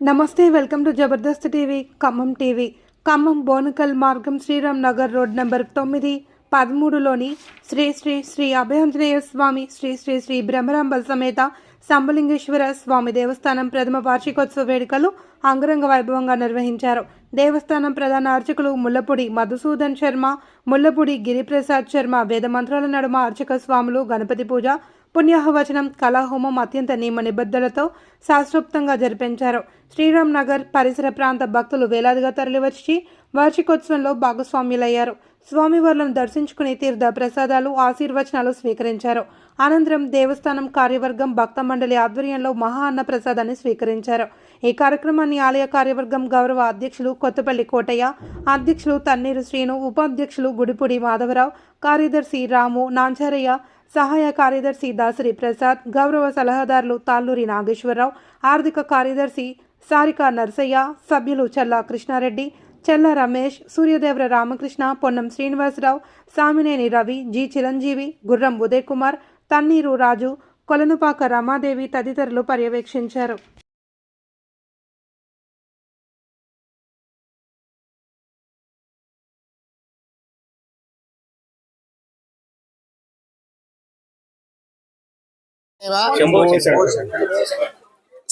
నమస్తే welcome to Jabardasth TV Khammam TV. Khammam Bonakal మార్గం Sriram Nagar road number తొమ్మిది పదమూడులోని శ్రీ శ్రీ శ్రీ అభయాంజనేయ స్వామి శ్రీ శ్రీ శ్రీ బ్రహ్మరాంబల్ సమేత సంబలింగేశ్వర స్వామి దేవస్థానం ప్రథమ వార్షికోత్సవ వేడుకలు అంగరంగ వైభవంగా నిర్వహించారు. దేవస్థానం ప్రధాన అర్చకులు ముల్లపూడి మధుసూదన్ శర్మ ముల్లపూడి గిరిప్రసాద్ శర్మ వేద మంత్రాల నడుమ అర్చక స్వాములు గణపతి పూజ పుణ్యాహవచనం కళాహోమం అత్యంత నియమ నిబద్ధలతో శాస్త్రోక్తంగా జరిపించారు. శ్రీరామ్ నగర్ పరిసర ప్రాంత భక్తులు వేలాదిగా తరలివచ్చి వార్షికోత్సవంలో భాగస్వామ్యులయ్యారు స్వామివార్లను దర్శించుకుని తీర్థ ప్రసాదాలు ఆశీర్వచనాలు స్వీకరించారు. అనంతరం దేవస్థానం కార్యవర్గం భక్త మండలి ఆధ్వర్యంలో మహా అన్న ప్రసాదాన్ని స్వీకరించారు. ఈ కార్యక్రమాన్ని ఆలయ కార్యవర్గం గౌరవ అధ్యక్షులు కొత్తపల్లి కోటయ్య అధ్యక్షులు తన్నీరు శ్రీను ఉపాధ్యక్షులు గుడిపూడి మాధవరావు కార్యదర్శి రాము నాంచారయ్య సహాయ కార్యదర్శి దాసరి ప్రసాద్ గౌరవ సలహాదారులు తాళ్ళూరి నాగేశ్వరరావు ఆర్థిక కార్యదర్శి సారిక నర్సయ్య సభ్యులు చల్లా కృష్ణారెడ్డి చెల్ల రమేష్ సూర్యదేవర రామకృష్ణ పొన్నం శ్రీనివాసరావు సామినేని రవి జి చిరంజీవి గుర్రం ఉదయ్ కుమార్ తన్నీరు రాజు కొలనుపాక రమాదేవి తదితరులు పర్యవేక్షించారు.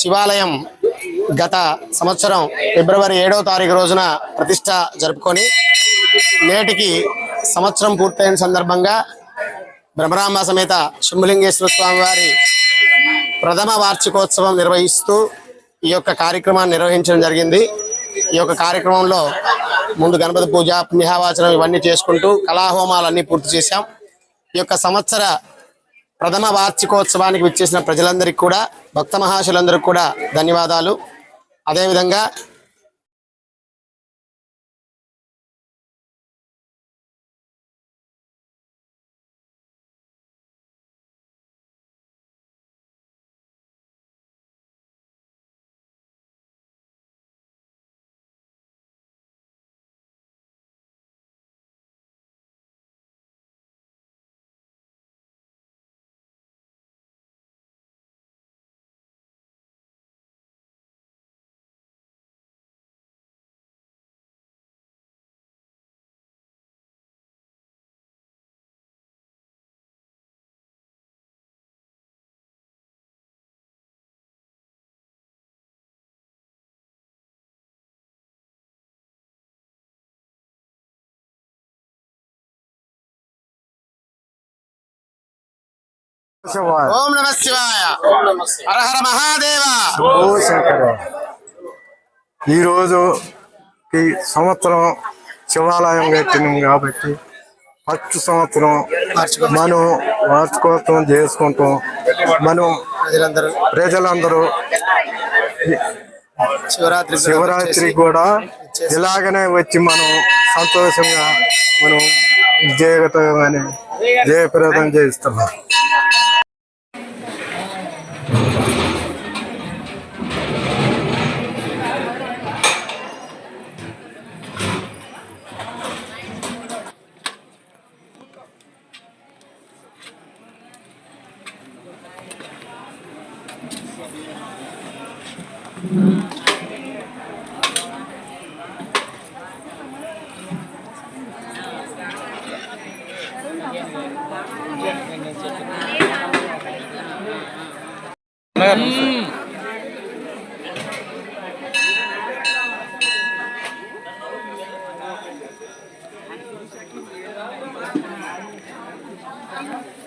శివాలయం. గత సంవత్సరం ఫిబ్రవరి ఏడవ తారీఖు రోజున ప్రతిష్ట జరుపుకొని నేటికి సంవత్సరం పూర్తయిన సందర్భంగా బ్రహ్మరాంబ సమేత శంభులింగేశ్వర స్వామి వారి ప్రథమ వార్షికోత్సవం నిర్వహిస్తూ ఈ యొక్క కార్యక్రమాన్ని నిర్వహించడం జరిగింది. ఈ యొక్క కార్యక్రమంలో ముందు గణపతి పూజ పుణ్యవాచనం ఇవన్నీ చేసుకుంటూ కళాహోమాలన్నీ పూర్తి చేశాం. ఈ యొక్క సంవత్సర ప్రథమ వార్షికోత్సవానికి విచ్చేసిన ప్రజలందరికీ కూడా భక్త మహాశులందరికీ కూడా ధన్యవాదాలు. అదేవిధంగా ఓం నమ శివాయ. హర హర మహాదేవ. ఓ శంకర. ఈరోజు ఈ సంవత్సరం శివాలయం కట్టినాం కాబట్టి ఫస్ట్ సంవత్సరం మనం వార్షికోత్సవం చేసుకుంటాం. మనం ప్రజలందరూ. ప్రజలందరూ శివరాత్రి శివరాత్రి కూడా ఇలాగనే వచ్చి మనం సంతోషంగా మనం జయగతమని జయప్రదం చేస్తున్నాం Thank mm -hmm. you.